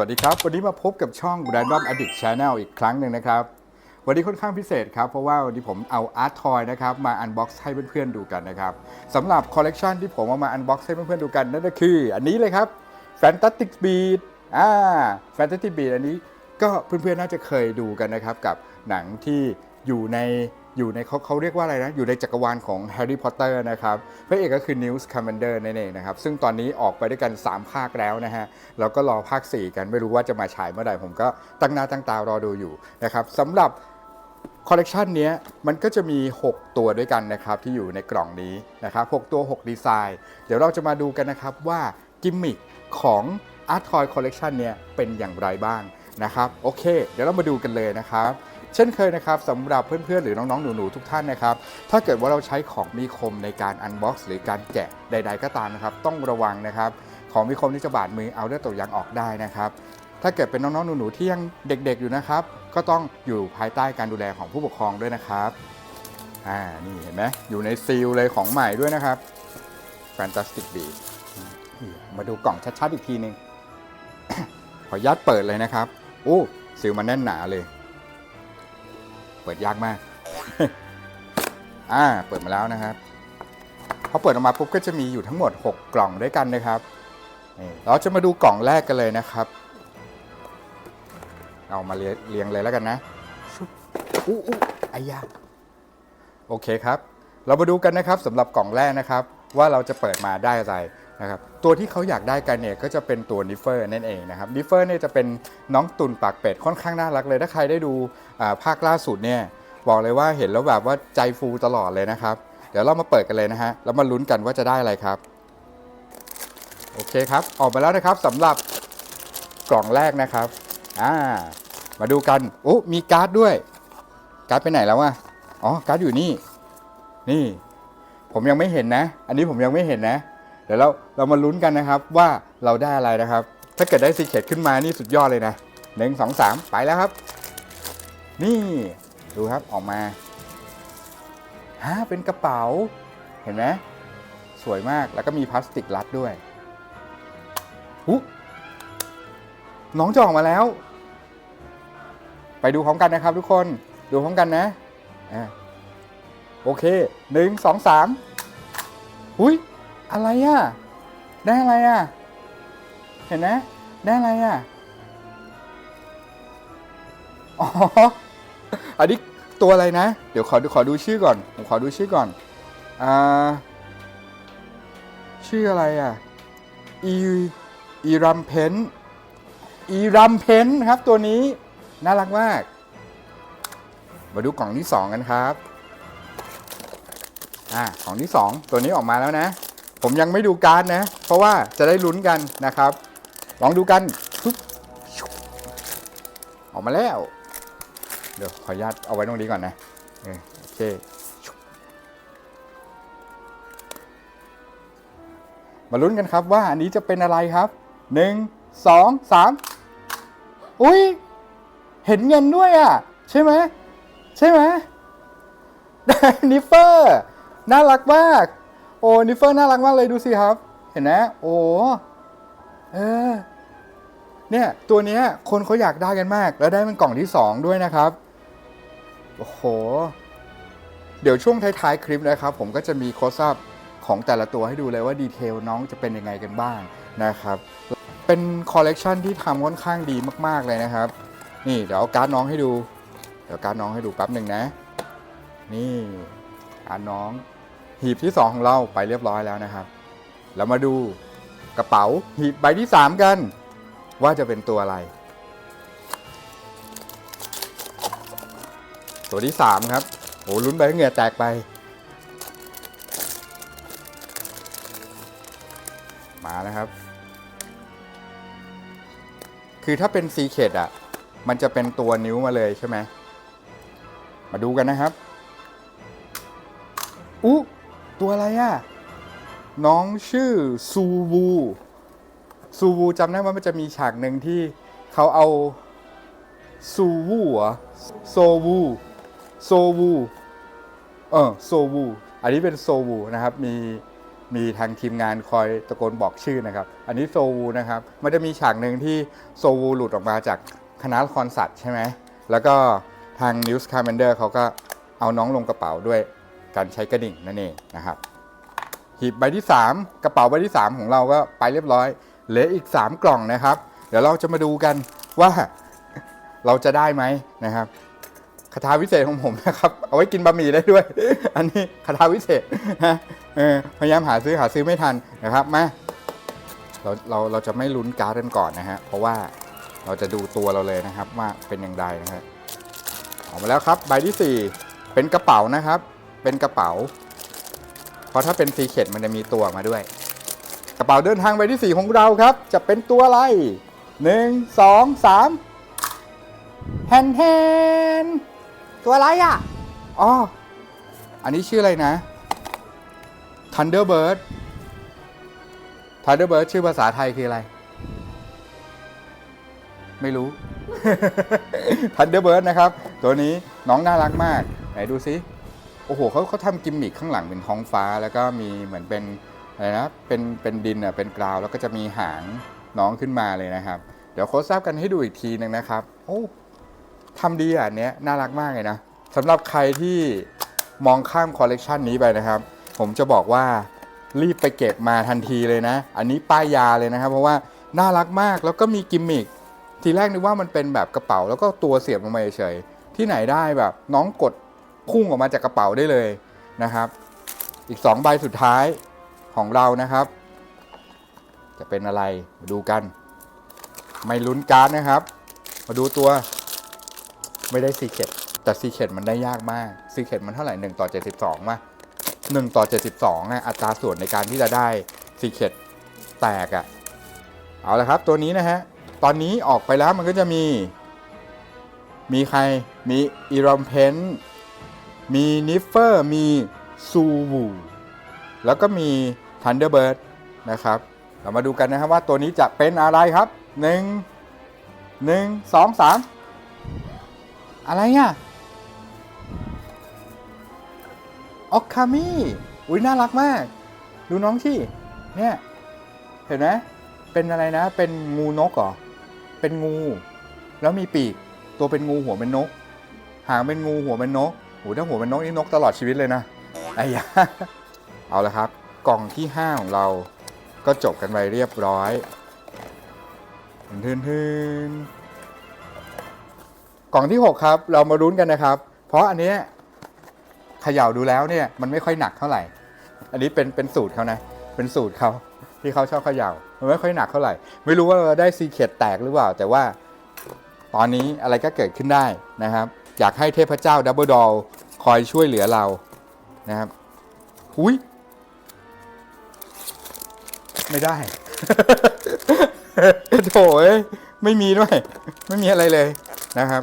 วัสดีครับ วันนี้มาพบกับช่อง Random Addict Channel อีกครั้งหนึ่งนะครับ วันนี้ค่อนข้างพิเศษครับ เพราะว่าวันนี้ผมเอาอาร์ตทอยนะครับมาอันบ็อกซ์ให้เพื่อนๆดูกันนะครับสำหรับคอลเลกชันที่ผมเอามาอันบ็อกซ์ให้เพื่อนๆดูกันนั่นก็คือ อันนี้เลยครับ Fantastic Beat อ่า Fantastic Beat อันนี้ก็เพื่อนๆน่าจะเคยดูกันนะครับกับหนังที่อยู่ใน อยู่ในเขาเขาเรียกว่าอะไรนะ อยู่ในจักรวาลของแฮร์รี่พอตเตอร์นะครับพระเอกก็คือนิวส์คา m มนเดอร์นั่นเองนะครับ ซึ่งตอนนี้ออกไปด้วยกัน 3 ภาคแล้วนะฮะ แล้วก็รอภาค 4 กัน ไม่รู้ว่าจะมาฉายเมื่อไหร่ ผมก็ตั้งหน้าตั้งตารอดูอยู่นะครับสำหรับคอลเลกชันนี้มันก็จะมี 6 ตัวด้วยกันนะครับ ที่อยู่ในกล่องนี้นะครับ6ตัว 6 ดีไซน์ เดี๋ยวเราจะมาดูกันนะครับว่ากิมมิคของ Art Toy Collection เนี่ยเป็นอย่างไรบ้างนะครับ โอเค เดี๋ยวเรามาดูกันเลยนะครับ เช่นเคยนะครับสำหรับเพื่อนๆ หรือน้องๆ หนูๆ ทุกท่านนะครับ ถ้าเกิดว่าเราใช้ของมีคมในการอันบ็อกซ์หรือการแกะใด ๆ ก็ตามนะครับ ต้องระวังนะครับ ของมีคมที่จะบาดมือเอาเลือดตกยางออกได้นะครับ ถ้าเกิดเป็นน้องๆ หนูๆ ที่ยังเด็กๆ อยู่นะครับ ก็ต้องอยู่ภายใต้การดูแลของผู้ปกครองด้วยนะครับ อ่า นี่เห็นไหมอยู่ในซีลเลยของใหม่ด้วยนะครับ Fantastic b e a มาดูกล่องชัดๆ อีกทีหนึง ขออนุญาตเปิดเลยนะครับ โอ้ ซีลมันแน่นหนาเลย เปิดยากมาก อ่า เปิดมาแล้วนะครับ พอเปิดออกมาปุ๊บก็จะมีอยู่ทั้งหมด 6 กล่องด้วยกันนะครับนี่เราจะมาดูกล่องแรกกันเลยนะครับ เอามาเรียเรียงเลยแล้วกันนะชุบอู้อู้อายาโอเคครับ เรามาดูกันนะครับสำหรับกล่องแรกนะครับ ว่าเราจะเปิดมาได้อะไร นะครับตัวที่เขาอยากได้กันเนี่ยก็จะเป็นตัวนิฟเฟอร์นั่นเองนะครับนิฟเฟอร์เนี่ยจะเป็นน้องตุ่นปากเป็ดค่อนข้างน่ารักเลย ถ้าใครได้ดูภาคล่าสุดเนี่ยบอกเลยว่าเห็นแล้วแบบว่าใจฟูตลอดเลยนะครับ เดี๋ยวเรามาเปิดกันเลยนะฮะแล้วมาลุ้นกันว่าจะได้อะไรครับ โอเคครับ ออกมาแล้วนะครับสำหรับกล่องแรกนะครับอ่ามาดูกันโอ้มีการ์ดด้วย การ์ดไปไหนแล้ววะอ๋อการ์ดอยู่นี่ นี่ ผมยังไม่เห็นนะ อันนี้ผมยังไม่เห็นนะ ดี๋ยวเราเรามาลุ้นกันนะครับว่าเราได้อะไรนะครับ ถ้าเกิดได้ซีเคตขึ้นมานี่สุดยอดเลยนะหนึ่งสองสามไปแล้วครับ นี่ดูครับออกมาฮะเป็นกระเป๋า เห็นไหมสวยมากแล้วก็มีพลาสติกรัดด้วยหุน้องจะออกมาแล้ว ไปดูพร้อมกันนะครับทุกคนดูพร้อมกันนะอ่าโอเคหนึ่งสองสามอุ้ย อะไรอะ ได้อะไรอะ เห็นไหมได้อะไรอะ อ๋อ อันนี้ตัวอะไรนะ เดี๋ยวขอดูขอดูชื่อก่อน ผมขอดูชื่อก่อน อ่า ชื่ออะไรอะ อีอีรัมเพนอีรัมเพนครับตัวนี้ น่ารักมาก มาดูกล่องที่2กันครับ อ่า ของที่2ตัวนี้ออกมาแล้วนะ ผมยังไม่ดูการ์ดนะ เพราะว่าจะได้ลุ้นกันนะครับ ลองดูกันออกมาแล้ว เดี๋ยวขออนุญาตเอาไว้ตรงนี้ก่อนนะโอเคมาลุ้นกันครับว่าอันนี้จะเป็นอะไรครับหนึ่งสองสามอุ้ยเห็นเงินด้วยอะ ใช่ไหมใช่ไหมนิฟเฟอร์ น่ารักมาก โอ้นิฟเฟอร์น่ารักมากเลยดูสิครับ เห็นนะโอ้เออเนี่ยตัวเนี้ยคนเขาอยากได้กันมาก แล้วได้เป็นกล่องที่ 2 ด้วยนะครับ โอ้โห เดี๋ยวช่วงท้ายๆคลิปนะครับ ผมก็จะมีโคสอัพของแต่ละตัวให้ดูเลยว่าดีเทลน้องจะเป็นยังไงกันบ้างนะครับ เป็นคอลเลกชันที่ทำค่อนข้างดีมากๆเลยนะครับ นี่เดี๋ยวเอาการ์ดน้องให้ดู เดี๋ยวการ์ดน้องให้ดูแป๊บหนึ่งนะ นี่การ์ดน้อง หีบที่ 2 ของเราไปเรียบร้อยแล้วนะครับแล้วมาดูกระเป๋าหีบใบที่ 3 กัน ว่าจะเป็นตัวอะไร ตัวที่ 3 ครับโอ้ลุ้นไปให้เหงื่อแตกไป มานะครับ คือถ้าเป็นซีเคดอะ มันจะเป็นตัวนิ้วมาเลยใช่ไหมมาดูกันนะครับ ตัวอะไรอะ น้องชื่อซูวูซูวูจำได้ว่ามันจะมีฉากหนึ่งที่เขาเอาซูวูเหรอโซวูโซวูเออโซวูอันนี้เป็นโซวูนะครับ มีมีทางทีมงานคอยตะโกนบอกชื่อนะครับ อันนี้โซวูนะครับ มันจะมีฉากหนึ่งที่โซวูหลุดออกมาจากคณะละครสัตว์ใช่ไหม แล้วก็ทางนิวส์คาร์เมนเดอร์เขาก็เอาน้องลงกระเป๋าด้วย การใช้กระดิ่งนั่นเองนะครับหีบใบที่ 3 กระเป๋าใบที่ 3 ของเราก็ไปเรียบร้อยเหลืออีก 3 กล่องนะครับ เดี๋ยวเราจะมาดูกันว่าเราจะได้ไหมนะครับคาถาวิเศษของผมนะครับเอาไว้กินบะหมี่ได้ด้วย อันนี้คาถาวิเศษนะพยายามหาซื้อหาซื้อไม่ทันนะครับมาเราเราเราจะไม่ลุ้นการ์ดกันก่อนนะฮะเพราะว่าเราจะดูตัวเราเลยนะครับว่าเป็นอย่างไรนะฮะออกมาแล้วครับใบที่ 4 เป็นกระเป๋านะครับ เป็นกระเป๋า เพราะถ้าเป็นซีเค็ดมันจะมีตัวมาด้วย กระเป๋าเดินทางใบที่ 4 ของเราครับ จะเป็นตัวอะไรหนึ่งสองสามแฮนแฮนตัวอะไรอะอ๋ออันนี้ชื่ออะไรนะ Thunderbird Thunderbird ชื่อภาษาไทยคืออะไร ไม่รู้ Thunderbird นะครับ ตัวนี้น้องน่ารักมาก ไหนดูซิ โอ้โหเขาเขาทำกิมมิคข้างหลังเป็นท้องฟ้า แล้วก็มีเหมือนเป็นอะไรนะเป็นเป็นดินอะเป็นกราวแล้วก็จะมีหางน้องขึ้นมาเลยนะครับ เดี๋ยวโค้ชทราบกันให้ดูอีกทีหนึ่งนะครับโอ้ทำดีอะอันเนี้ยน่ารักมากเลยนะสำหรับใครที่มองข้ามคอลเลกชันนี้ไปนะครับ ผมจะบอกว่ารีบไปเก็บมาทันทีเลยนะ อันนี้ป้ายยาเลยนะครับ เพราะว่าน่ารักมากแล้วก็มีกิมมิคทีแรกนึกว่ามันเป็นแบบกระเป๋า แล้วก็ตัวเสียบลงมาเฉยที่ไหนได้แบบน้องกด พุ่งออกมาจากกระเป๋าได้เลยนะครับ อีก 2 ใบสุดท้ายของเรานะครับ จะเป็นอะไรมาดูกัน ไม่ลุ้นการ์ดนะครับ มาดูตัวไม่ได้ซีเคดแต่ซีเคดมันได้ยากมากซีเคดมันเท่าไหร่1ต่อ72มา1ต่อ72นะอัตราส่วนในการที่จะได้ซีเคดแตกอะ่ะเอาละครับตัวนี้นะฮะตอนนี้ออกไปแล้วมันก็จะมี มีใครมีอีรอมเพน มีนิฟเฟอร์มีซูวูแล้วก็มีทันเดอร์เบิร์ดนะครับ เรามาดูกันนะครับว่าตัวนี้จะเป็นอะไรครับ 1 1 2 3 อะไรอะออกคามิอุ้ยน่ารักมาก ดูน้องที่เนี่ยเห็นไหมเป็นอะไรนะ เป็นงูนกเหรอ เป็นงู แล้วมีปีก ตัวเป็นงูหัวเป็นนก หางเป็นงูหัวเป็นนก โหถ้าหัวเป็นนกนี่นกตลอดชีวิตเลยนะไอ้ยาเอาละครับ กล่องที่ 5 ของเราก็จบกันไปเรียบร้อยทืนทืนกล่องที่ 6 ครับ เรามารุ้นกันนะครับ เพราะอันนี้เขย่าดูแล้วเนี่ยมันไม่ค่อยหนักเท่าไหร่ อันนี้เป็นเป็นสูตรเขานะ เป็นสูตรเขาที่เขาชอบเขย่ามันไม่ค่อยหนักเท่าไหร่ ไม่รู้ว่าเราได้ซีเคดแตกหรือเปล่า แต่ว่าตอนนี้อะไรก็เกิดขึ้นได้นะครับ อยากให้เทพเจ้าดับเบิลดอลคอยช่วยเหลือเรานะครับหุยไม่ได้โถเอ้ยไม่มีด้วย ไม่มีอะไรเลยนะครับ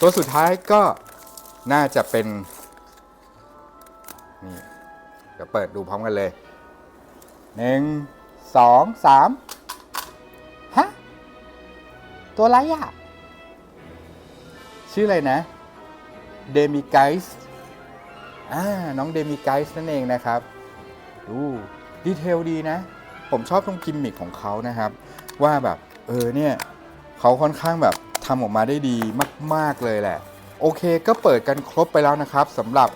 ตัวสุดท้ายก็น่าจะเป็น นี่เดี๋ยวเปิดดูพร้อมกันเลยหนึ่งสองสามฮะ ตัวไรอะชื่ออะไรนะ เดมิไกส์อ่าน้องเดมิไกส์นั่นเองนะครับดูดีเทลดีนะ ผมชอบตรงกิมมิคของเขานะครับ ว่าแบบเออเนี่ยเขาค่อนข้างแบบทำออกมาได้ดีมาก ๆ เลยแหละ โอเคก็เปิดกันครบไปแล้วนะครับสำหรับ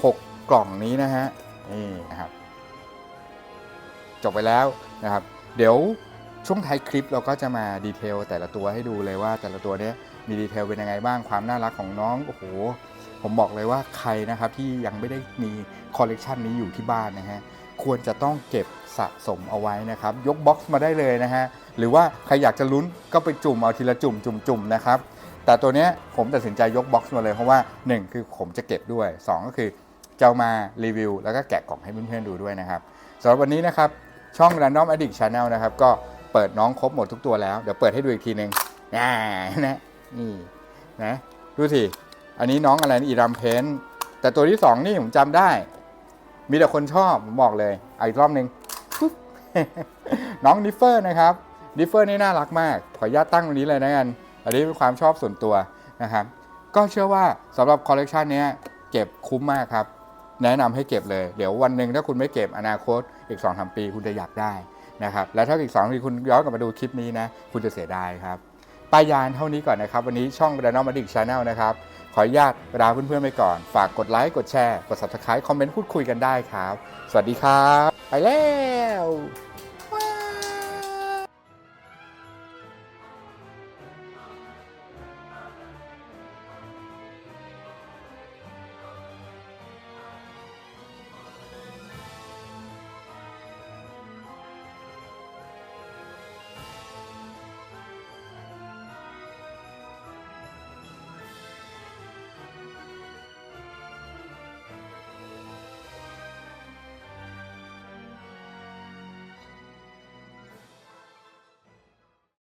6 กล่องนี้นะฮะนี่นะครับ จบไปแล้วนะครับ เดี๋ยวช่วงท้ายคลิปเราก็จะมาดีเทลแต่ละตัวให้ดูเลยว่าแต่ละตัวเนี้ยมีดีเทลเป็นยังไงบ้างความน่ารักของน้อง โอ้โห ผมบอกเลยว่าใครนะครับที่ยังไม่ได้มีคอลเลกชันนี้อยู่ที่บ้านนะฮะควรจะต้องเก็บสะสมเอาไว้นะครับ ยกบ็อกซ์มาได้เลยนะฮะหรือว่าใครอยากจะลุ้นก็ไปจุ่มเอาทีละจุ่มจุ่มจุ่มนะครับแต่ตัวเนี้ยผมตัดสินใจยกบ็อกซ์มาเลยเพราะว่า 1 คือผมจะเก็บด้วย 2 ก็คือจะามารีวิวแล้วก็แกะกล่องให้เพื่อนๆดูด้วยนะครับสำหรับวันนี้นะครับช่อง Random Addict Channel นะครับก็เปิดน้องครบหมดทุกตัวแล้ว เดี๋ยวเปิดให้ดูอีกทีหนึ่งนะนะนี่นะดูสิ อันนี้น้องอะไรนะอีรัมเพนแต่ตัวที่2นี่ผมจำได้ มีแต่คนชอบผมบอกเลยเอาอีกรอบหนึ่งน้องดิฟเฟอร์นะครับดิฟเฟอร์นี่น่ารักมาก ขออนุญาตตั้งตรงนี้เลยนะกัน อันนี้เป็นความชอบส่วนตัวนะครับ ก็เชื่อว่าสำหรับคอลเลกชันนี้เก็บคุ้มมากครับ แนะนำให้เก็บเลย เดี๋ยววันหนึ่งถ้าคุณไม่เก็บอนาคตอีก2อสปีคุณจะอยากได้นะครับ แล้วถ้าอีก2ปีคุณย้อนกลับมาดูคลิปนี้นะ คุณจะเสียดายครับป้ายยานเท่านี้ก่อนนะครับ วันนี้ช่อง Random Addict Channel นะครับ ขออนุญาตลาเพื่อนๆไปก่อน ฝากกดไลค์ กดแชร์ กด subscribe คอมเมนต์พูดคุยกันได้ครับ สวัสดีครับ ไปแล้ว